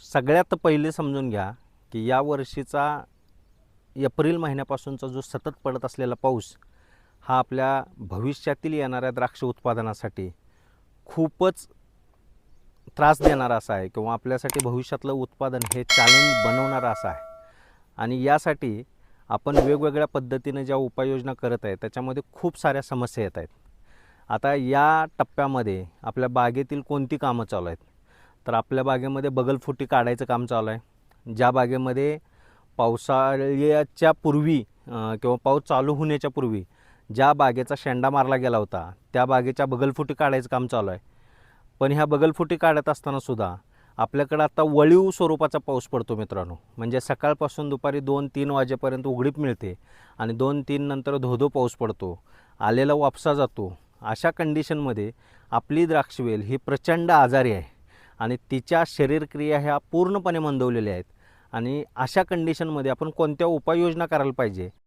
सगळ्यात पहिले समजून घ्या की या वर्षीचा एप्रिल महिन्यापासूनचा जो सतत पडत असलेला पाऊस हा आपल्या भविष्यातील येणाऱ्या द्राक्ष उत्पादनासाठी खूपच त्रास देणारा असा आहे किंवा आपल्यासाठी भविष्यातलं उत्पादन हे चॅलेंज बनवणारा असा आहे. आणि यासाठी आपण वेगवेगळ्या पद्धतीने ज्या उपाययोजना करत आहे त्याच्यामध्ये खूप साऱ्या समस्या येत आहेत. आता या टप्प्यामध्ये आपल्या बागेतील कोणती कामं चालू आहेत? तर आपल्या बागेमध्ये बगलफुटी काढायचं काम चालू आहे. ज्या बागेमध्ये पावसाळ्याच्या पूर्वी किंवा पाऊस चालू होण्याच्या पूर्वी ज्या बागेचा शेंडा मारला गेला होता त्या बागेच्या बगलफुटी काढायचं काम चालू आहे. पण ह्या बगलफुटी काढत असतानासुद्धा आपल्याकडं आता वळीव स्वरूपाचा पाऊस पडतो मित्रांनो. म्हणजे सकाळपासून दुपारी दोन तीन वाजेपर्यंत उघडीप मिळते आणि दोन तीन नंतर धोधो पाऊस पडतो आलेला वापसा जातो. अशा कंडिशनमध्ये आपली द्राक्षवेल ही प्रचंड आजारी आहे. आणि तिच्या शरीरक्रिया ह्या पूर्णपणे मंदवलेल्या आहेत. आणि अशा कंडिशनमध्ये आपण कोणत्या उपाययोजना करायला पाहिजे?